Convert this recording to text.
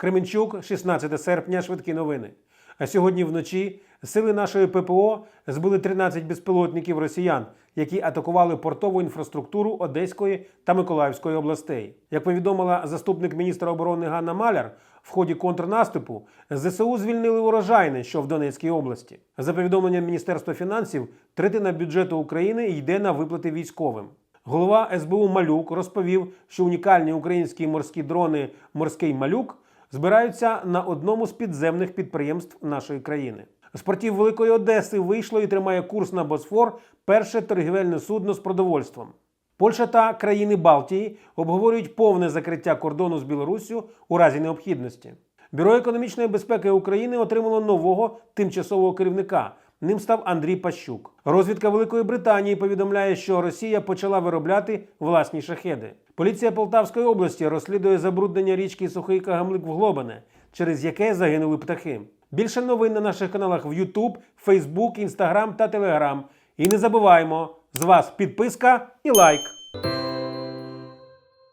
Кременчук, 16 серпня, швидкі новини. А сьогодні вночі сили нашої ППО збили 13 безпілотників росіян, які атакували портову інфраструктуру Одеської та Миколаївської областей. Як повідомила заступник міністра оборони Ганна Маляр, в ході контрнаступу ЗСУ звільнили урожайне, що в Донецькій області. За повідомленням Міністерства фінансів, третина бюджету України йде на виплати військовим. Голова СБУ Малюк розповів, що унікальні українські морські дрони Морський малюк збираються на одному з підземних підприємств нашої країни. З портів Великої Одеси вийшло і тримає курс на Босфор перше торгівельне судно з продовольством. Польща та країни Балтії обговорюють повне закриття кордону з Білоруссю у разі необхідності. Бюро економічної безпеки України отримало нового тимчасового керівника. Ним став Андрій Пащук. Розвідка Великої Британії повідомляє, що Росія почала виробляти власні шахеди. Поліція Полтавської області розслідує забруднення річки Сухий Кагамлик в Глобане, через яке загинули птахи. Більше новин на наших каналах в YouTube, Facebook, Instagram та Telegram. І не забуваємо, з вас підписка і лайк.